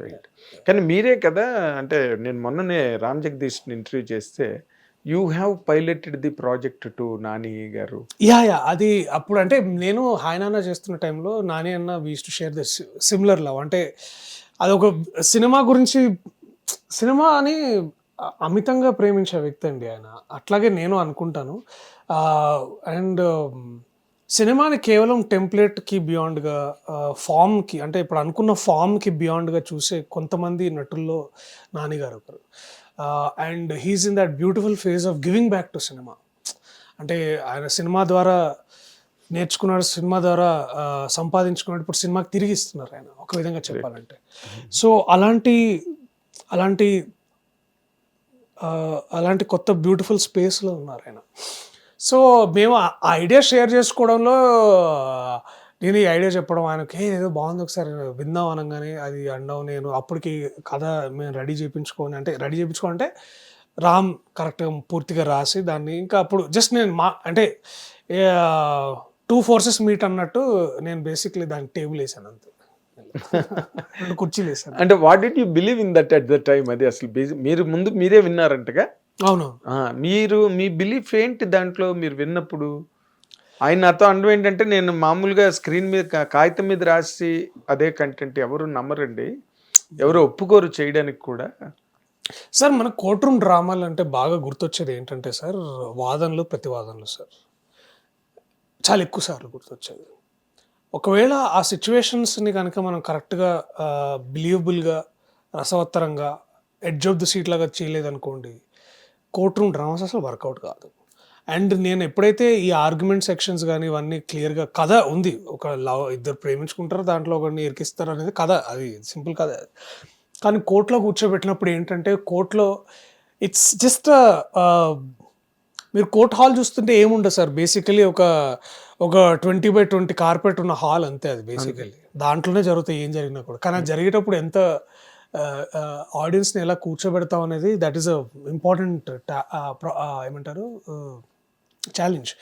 Right కానీ మీరే కదా అంటే నేను మొన్ననే రామ్ జగదీష్ని ఇంటర్వ్యూ చేస్తే you have piloted the project to Nani గారు. యా యా అది అప్పుడు అంటే నేను హాయనానా చేస్తున్న టైంలో నాని అన్న was to share the similar love అంటే అది ఒక సినిమా గురించి సినిమా అని అమితంగా ప్రేమించే వ్యక్తి అండి ఆయన. అట్లాగే నేను అనుకుంటాను. అండ్ సినిమాని కేవలం టెంప్లెట్కి బియాండ్గా ఫామ్కి అంటే ఇప్పుడు అనుకున్న ఫామ్కి బియాండ్గా చూసే కొంతమంది నటుల్లో నానిగారు ఒకరు. And he's in that beautiful phase of giving back to cinema. అంటే ఆయన సినిమా ద్వారా నేర్చుకున్నాడు సినిమా ద్వారా సంపాదించుకున్నాడు ఇప్పుడు సినిమాకి తిరిగి ఇస్తున్నారు ఆయన ఒక విధంగా చెప్పాలంటే. సో అలాంటి అలాంటి అలాంటి కొత్త బ్యూటిఫుల్ స్పేస్లో ఉన్నారు ఆయన. సో మేము ఆ ఐడియా షేర్ చేసుకోవడంలో నేను ఈ ఐడియా చెప్పడం ఆయనకి ఏదో బాగుంది ఒకసారి విందాం అనగానే అది అండం నేను అప్పటికి కథ మేము రెడీ చేయించుకొని అంటే రెడీ చేయించుకోవాలంటే రామ్ కరెక్ట్గా పూర్తిగా రాసి దాన్ని ఇంకా అప్పుడు జస్ట్ నేను మా అంటే టూ ఫోర్సెస్ మీట్ అన్నట్టు నేను బేసిక్లీ దాన్ని టేబుల్ వేసాను అంతే. కుర్చీలు వేసాను. అంటే what did you believe in that at the time అది అసలు మీరు ముందు మీరే విన్నారంటగా? అవును. మీరు మీ బిలీఫ్ ఏంటి దాంట్లో? మీరు విన్నప్పుడు? ఆయన నాతో అనడం ఏంటంటే నేను మామూలుగా స్క్రీన్ మీద కాగితం మీద రాసి అదే కంటెంట్ ఎవరు నమ్మరండి. ఎవరు ఒప్పుకోరు చేయడానికి కూడా. సార్ మన కోర్ట్ రూమ్ డ్రామాలు అంటే బాగా గుర్తొచ్చేది ఏంటంటే సార్ వాదనలు ప్రతివాదనలు సార్. చాలా ఎక్కువ సార్లు గుర్తొచ్చేది. ఒకవేళ ఆ సిచ్యువేషన్స్ని కనుక మనం కరెక్ట్గా బిలీవబుల్గా రసవత్తరంగా ఎడ్జ్ ఆఫ్ ది సీట్ లాగా చేయలేదనుకోండి కోర్ట్ రూమ్ డ్రామాస్ అసలు వర్కౌట్ కాదు. అండ్ నేను ఎప్పుడైతే ఈ ఆర్గ్యుమెంట్ సెక్షన్స్ కానీ ఇవన్నీ క్లియర్గా కథ ఉంది ఒక లవ్ ఇద్దరు ప్రేమించుకుంటారు దాంట్లో ఒకరిని ఇరికిస్తారు అనేది కథ అది సింపుల్ కథ. కానీ కోర్టులో కూర్చోబెట్టినప్పుడు ఏంటంటే కోర్టులో ఇట్స్ జస్ట్ మీరు కోర్ట్ హాల్ చూస్తుంటే ఏముండదు సార్. బేసికలీ ఒక ఒక ట్వంటీ బై ట్వంటీ కార్పెట్ ఉన్న హాల్ అంతే అది బేసికలీ. దాంట్లోనే జరుగుతాయి ఏం జరిగినా కూడా. కానీ అది జరిగేటప్పుడు ఎంత ఆడియన్స్ని ఎలా కూర్చోబెడతాం అనేది దట్ ఈస్ అ ఇంపార్టెంట్ ఏమంటారు ఛాలెంజ్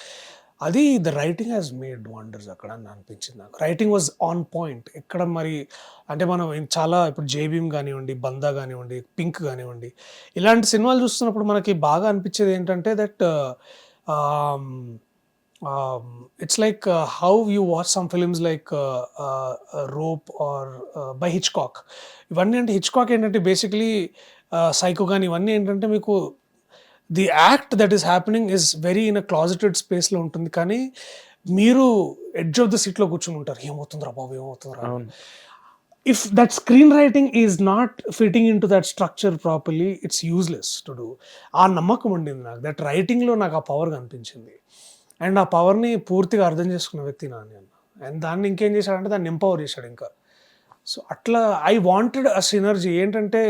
అది the writing has made wonders అక్కడ అని అనిపించింది నాకు. రైటింగ్ వాజ్ ఆన్ పాయింట్ ఎక్కడ మరి అంటే మనం చాలా ఇప్పుడు జేబీమ్ కానివ్వండి బందా కానివ్వండి పింక్ కానివ్వండి ఇలాంటి సినిమాలు చూస్తున్నప్పుడు మనకి బాగా అనిపించేది ఏంటంటే that it's like how you watch some films like rope or by Hitchcock ఇవన్నీ అంటే హిచ్కాక్ ఏంటంటే బేసిక్లీ సైకో కానీ ఇవన్నీ ఏంటంటే మీకు the act that is happening is very in a closeted స్పేస్లో ఉంటుంది. కానీ మీరు ఎడ్జ్ ఆఫ్ ద సీట్లో కూర్చుని ఉంటారు. ఏమవుతుందిరా బాబు ఏమవుతుందిరా? If that screen writing is not fitting in to that structure properly it's useless to do ఆ నమ్మకం ఉండింది నాకు. దట్ రైటింగ్లో నాకు ఆ పవర్ కనిపించింది. అండ్ ఆ పవర్ని పూర్తిగా అర్థం చేసుకున్న వ్యక్తి నాని అన్న. అండ్ దాన్ని ఇంకేం చేశాడంటే దాన్ని ఎంపవర్ చేశాడు ఇంకా. సో అట్లా ఐ వాంటెడ్ అ సినర్జీ ఏంటంటే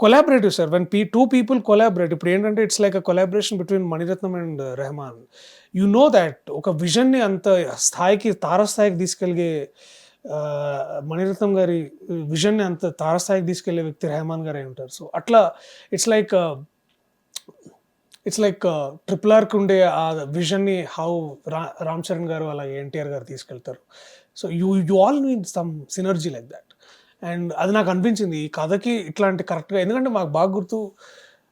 కొలాబరేటివ్ సార్ వెన్ పీ టూ పీపుల్ కొలాబరేట్ ఇప్పుడు ఏంటంటే it's like a collaboration between Maniratnam and Rahman you know that ఒక విజన్ని అంత స్థాయికి తారస్థాయికి తీసుకెళ్ళే మణిరత్నం గారి విజన్ని అంత తారస్థాయికి తీసుకెళ్ళే వ్యక్తి రెహమాన్ గారే ఉంటారు. సో అట్లా it's like it's like triple ఆర్కి ఉండే ఆ విజన్ని హౌ రా రామ్ చరణ్ గారు అలా ఎన్టీఆర్ గారు తీసుకెళ్తారు. So you you all mean some synergy like that and అది నాకు అనిపించింది. ఈ కథకి ఇట్లాంటి కరెక్ట్గా ఎందుకంటే మాకు బాగా గుర్తు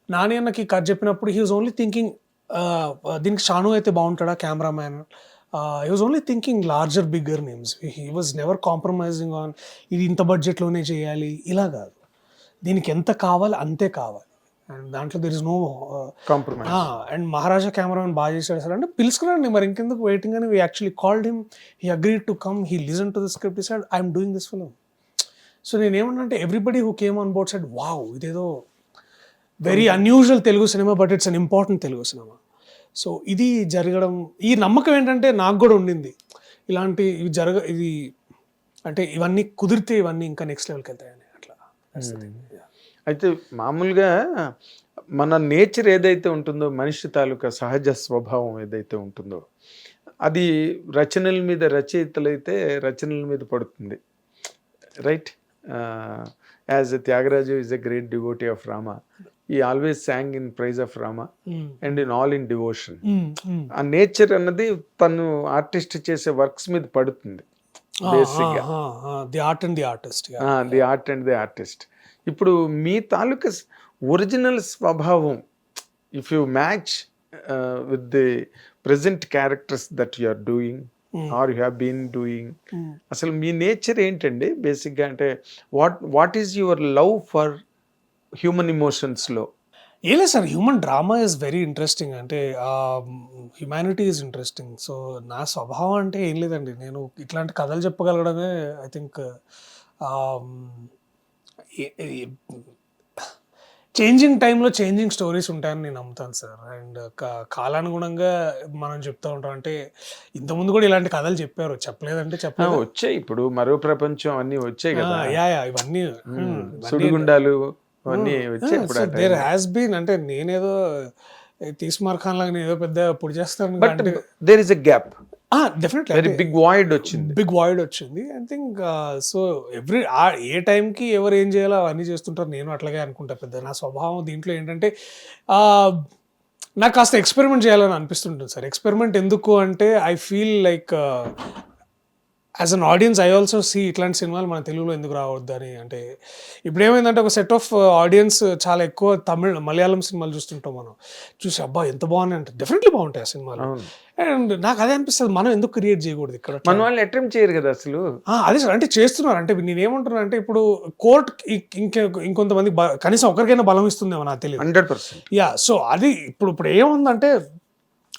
నాని అన్నకి కథ చెప్పినప్పుడు హీ వాజ్ ఓన్లీ థింకింగ్ దీనికి షాను అయితే బాగుంటాడా cameraman he was only thinking larger bigger names he was never compromising on ఇది ఇంత బడ్జెట్లోనే చేయాలి ఇలా కాదు. దీనికి ఎంత కావాలి అంతే కావాలి. అండ్ దాంట్లో there is no and Maharaja cameramen బాగా చేశాడు సార్ అంటే పిలుచుకున్నాండి మరి ఇంకెందుకు వెయిటింగ్ అని. We actually called him he agree to come he listen to the script sir I'm doing this film so నేను ఏమన్నా everybody who came on board side wow ఇదేదో very unusual Telugu cinema but it's an important Telugu cinema so ఇది జరగడం ఈ నమ్మకం ఏంటంటే నాకు కూడా ఉండింది. ఇలాంటి ఇవి జరగ ఇది అంటే ఇవన్నీ కుదిరితే ఇవన్నీ ఇంకా నెక్స్ట్ లెవెల్కి వెళ్తాయని అట్లా. Yeah. అయితే మామూలుగా మన నేచర్ ఏదైతే ఉంటుందో మనిషి తాలూకా సహజ స్వభావం ఏదైతే ఉంటుందో అది రచనల మీద రచయితలైతే రచనల మీద పడుతుంది. Right as Thyagaraju is a great devotee of Rama he always song in praise of Rama and in all in devotion. ఆ నేచర్ అన్నది తను ఆర్టిస్ట్ చేసే వర్క్స్ మీద పడుతుంది. The art and the artist the art and the artist ఇప్పుడు మీ తాలూకా original స్వభావం if you match with the present characters that you are doing or you have been doing అసలు మీ నేచర్ ఏంటండి? బేసిక్గా అంటే what what is your love for human ఇమోషన్స్లో ఏ లేదు sir human drama is very interesting అంటే humanity is interesting so నా స్వభావం అంటే ఏం లేదండి. నేను ఇట్లాంటి కథలు చెప్పగలగడమే ఐ థింక్ చేంజింగ్ టైంలో చేంజింగ్ స్టోరీస్ ఉంటాయని నేను నమ్ముతాను సార్ అండ్ కాలానుగుణంగా మనం చెప్తూ ఉంటాం అంటే ఇంతకుముందు కూడా ఇలాంటి కథలు చెప్పారు. చెప్పలేదంటే చెప్పలేదు? వచ్చాయి. ఇప్పుడు మరో ప్రపంచం అన్నీ వచ్చాయి కదా. యా యా ఇవన్నీ. సుడిగుండాలు అవన్నీ వచ్చాయి ఇప్పుడు దేర్. హ్యాస్ బీన్ అంటే నేనేదో తీస్మార్ ఖాన్ లాగా నేను ఏదో పెద్ద పొడి చేస్తాను but there is a gap very definitely big void వచ్చింది. బిగ్ వాయిడ్ వచ్చింది. ఐ థింక్ సో ఎవ్రీ ఏ టైంకి ఎవరు ఏం చేయాలో అవన్నీ చేస్తుంటారు. నేను అట్లాగే అనుకుంటా పెద్ద. నా స్వభావం దీంట్లో ఏంటంటే నాకు కాస్త ఎక్స్పెరిమెంట్ చేయాలని అనిపిస్తుంటుంది సార్. ఎక్స్పెరిమెంట్ ఎందుకు అంటే I feel like as an audience I also see ఇట్లాంటి సినిమాలు మన తెలుగులో ఎందుకు రావద్దు అని అంటే ఇప్పుడు ఏమైందంటే ఒక సెట్ ఆఫ్ ఆడియన్స్ చాలా ఎక్కువ తమిళ్ మలయాళం సినిమాలు చూస్తుంటాం మనం. చూసి అబ్బా ఎంత బాగున్నాయి అంటే డెఫినెట్లీ బాగుంటాయి ఆ సినిమాలు. అండ్ నాకు అదే అనిపిస్తుంది మనం ఎందుకు క్రియేట్ చేయకూడదు ఇక్కడ మన వాళ్ళు అటెంప్ట్ చేయరు కదా అసలు? అదే సార్ అంటే చేస్తున్నారు. అంటే నేను ఏమంటున్నా అంటే ఇప్పుడు కోర్ట్ ఇంకే ఇంకొంతమంది కనీసం ఒకరికైనా బలం ఇస్తుందేమో నాకు తెలియదు హండ్రెడ్ పర్సెంట్. యా సో అది ఇప్పుడు ఇప్పుడు ఏముందంటే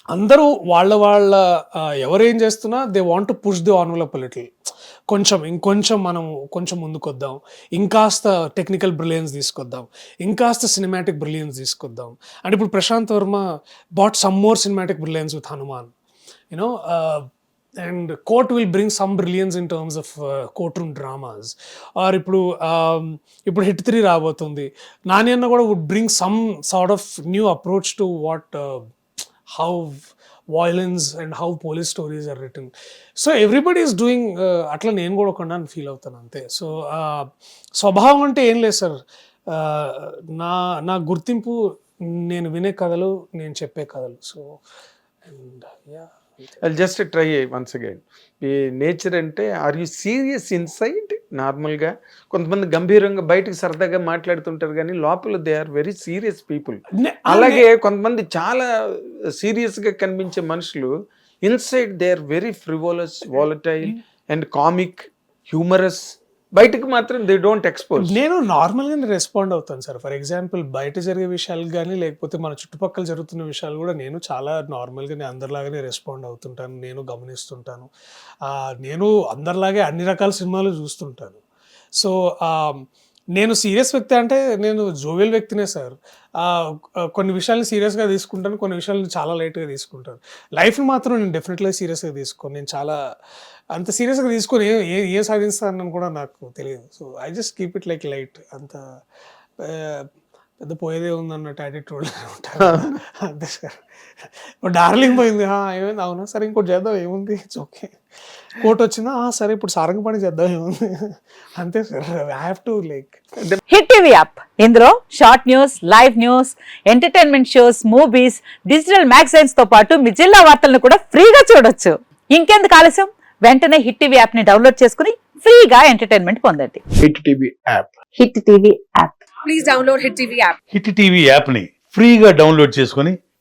అందరూ వాళ్ళ వాళ్ళ ఎవరేం చేస్తున్నా they want to push the envelope little కొంచెం ఇంకొంచెం మనం కొంచెం ముందుకొద్దాం. ఇంకాస్త టెక్నికల్ బ్రిలియన్స్ తీసుకొద్దాం. ఇంకాస్త సినిమాటిక్ బ్రిలియన్స్ తీసుకొద్దాం. అంటే ఇప్పుడు Prashanth Varma brought some more cinematic brilliance with Hanuman you know and court will bring some brilliance in terms of court room dramas or ఇప్పుడు um, ఇప్పుడు హిట్ త్రీ రాబోతుంది. నాని అన్న కూడా would bring some sort of new approach to what how violence and how police stories are written. So everybody is doing uh, అట్లా నేను కూడా అని feel అవుతాను అంతే. సో స్వభావం అంటే ఏం లేదు సార్. నా నా గుర్తింపు నేను వినే కథలు నేను చెప్పే కథలు. So and yeah just try once again ఈ నేచర్ అంటే ఆర్ యూ సీరియస్ ఇన్సైడ్ నార్మల్గా కొంతమంది గంభీరంగా బయటకు సరదాగా మాట్లాడుతుంటారు కానీ లోపల they are very serious people అలాగే కొంతమంది చాలా సీరియస్గా కనిపించే మనుషులు inside they are very frivolous volatile and comic humorous బయటకు మాత్రం దే డోంట్ ఎక్స్పోజ్ నేను నార్మల్గానే రెస్పాండ్ అవుతాను సార్. ఫర్ ఎగ్జాంపుల్ బయట జరిగే విషయాలు కానీ లేకపోతే మన చుట్టుపక్కల జరుగుతున్న విషయాలు కూడా నేను చాలా నార్మల్గానే అందరిలాగానే రెస్పాండ్ అవుతుంటాను. నేను గమనిస్తుంటాను. నేను అందరిలాగే అన్ని రకాల సినిమాలు చూస్తుంటాను. సో నేను సీరియస్ వ్యక్తి అంటే నేను జోవెల్ వ్యక్తినే సార్ కొన్ని విషయాలను సీరియస్గా తీసుకుంటాను కొన్ని విషయాలను చాలా లైట్గా తీసుకుంటాను. లైఫ్ని మాత్రం నేను డెఫినెట్గా సీరియస్గా తీసుకోను. నేను చాలా అంత సీరియస్గా తీసుకొని. ఏ ఏ సాధిస్తానని కూడా నాకు తెలియదు. So I just keep it like light అంత పెద్ద పోయేదే ఉందన్నట్టు యాటిట్యూడ్ ఉంటారు అంతే సార్ డార్లింగ్ పోయింది. "ఆ, ఏమైంది? అవునా? సరే ఇంకోటి చేద్దాం. ఏముంది? ఇట్స్ ఓకే కోట్ వచ్చిందా "ఆ, సరే ఇప్పుడు సారంగ పని చేద్దాం ఏముంది? అంతే sir I have to like hit TV app. ఇందులో short news live news entertainment shows movies digital మ్యాగజైన్స్తో పాటు మీ జిల్లా వార్తలను కూడా ఫ్రీగా చూడొచ్చు. ఇంకెందుకు ఆలస్యం? వెంటనే హిట్ టీవీ యాప్ని డౌన్లోడ్ చేసుకుని ఫ్రీగా ఎంటర్టైన్మెంట్ పొందండి. Hit TV app. Hit TV app. Hit TV యాప్ని ఫ్రీగా డౌన్లోడ్ చేసుకొని